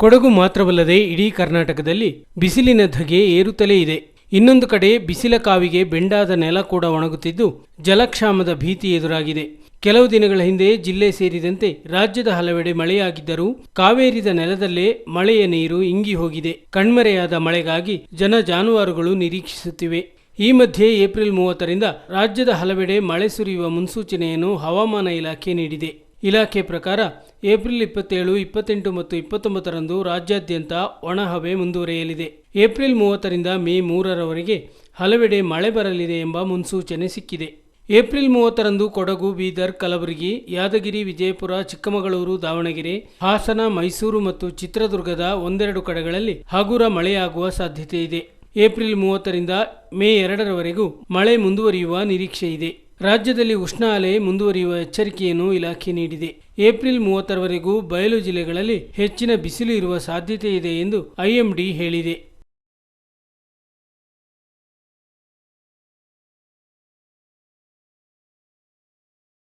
ಕೊಡಗು ಮಾತ್ರವಲ್ಲದೆ ಇಡೀ ಕರ್ನಾಟಕದಲ್ಲಿ ಬಿಸಿಲಿನ ಧಗೆ ಏರುತ್ತಲೇ ಇದೆ. ಇನ್ನೊಂದು ಕಡೆ ಬಿಸಿಲ ಕಾವಿಗೆ ಬೆಂಡಾದ ನೆಲ ಕೂಡ ಒಣಗುತ್ತಿದ್ದು ಜಲಕ್ಷಾಮದ ಭೀತಿ ಎದುರಾಗಿದೆ. ಕೆಲವು ದಿನಗಳ ಹಿಂದೆ ಜಿಲ್ಲೆ ಸೇರಿದಂತೆ ರಾಜ್ಯದ ಹಲವೆಡೆ ಮಳೆಯಾಗಿದ್ದರೂ ಕಾವೇರಿದ ನೆಲದಲ್ಲೇ ಮಳೆಯ ನೀರು ಇಂಗಿ ಹೋಗಿದೆ. ಕಣ್ಮರೆಯಾದ ಮಳೆಗಾಗಿ ಜನ ಜಾನುವಾರುಗಳು ನಿರೀಕ್ಷಿಸುತ್ತಿವೆ. ಈ ಮಧ್ಯೆ ಏಪ್ರಿಲ್ ಮೂವತ್ತರಿಂದ ರಾಜ್ಯದ ಹಲವೆಡೆ ಮಳೆ ಸುರಿಯುವ ಮುನ್ಸೂಚನೆಯನ್ನು ಹವಾಮಾನ ಇಲಾಖೆ ನೀಡಿದೆ. ಇಲಾಖೆ ಪ್ರಕಾರ ಏಪ್ರಿಲ್ ಇಪ್ಪತ್ತೇಳು, ಇಪ್ಪತ್ತೆಂಟು ಮತ್ತು ಇಪ್ಪತ್ತೊಂಬತ್ತರಂದು ರಾಜ್ಯಾದ್ಯಂತ ಒಣಹವೆ ಮುಂದುವರೆಯಲಿದೆ. ಏಪ್ರಿಲ್ ಮೂವತ್ತರಿಂದ ಮೇ ಮೂರರವರೆಗೆ ಹಲವೆಡೆ ಮಳೆ ಬರಲಿದೆ ಎಂಬ ಮುನ್ಸೂಚನೆ ಸಿಕ್ಕಿದೆ. ಏಪ್ರಿಲ್ ಮೂವತ್ತರಂದು ಕೊಡಗು, ಬೀದರ್, ಕಲಬುರಗಿ, ಯಾದಗಿರಿ, ವಿಜಯಪುರ, ಚಿಕ್ಕಮಗಳೂರು, ದಾವಣಗೆರೆ, ಹಾಸನ, ಮೈಸೂರು ಮತ್ತು ಚಿತ್ರದುರ್ಗದ ಒಂದೆರಡು ಕಡೆಗಳಲ್ಲಿ ಹಗುರ ಮಳೆಯಾಗುವ ಸಾಧ್ಯತೆ ಇದೆ. ಏಪ್ರಿಲ್ ಮೂವತ್ತರಿಂದ ಮೇ ಎರಡರವರೆಗೂ ಮಳೆ ಮುಂದುವರಿಯುವ ನಿರೀಕ್ಷೆ ಇದೆ ರಾಜ್ಯದಲ್ಲಿ ಉಷ್ಣ ಅಲೆ ಮುಂದುವರಿಯುವ ಎಚ್ಚರಿಕೆಯನ್ನು ಇಲಾಖೆ ನೀಡಿದೆ. ಏಪ್ರಿಲ್ ಮೂವತ್ತರವರೆಗೂ ಬಯಲು ಜಿಲ್ಲೆಗಳಲ್ಲಿ ಹೆಚ್ಚಿನ ಬಿಸಿಲು ಇರುವ ಸಾಧ್ಯತೆ ಇದೆ ಎಂದು ಐಎಂಡಿ ಹೇಳಿದೆ.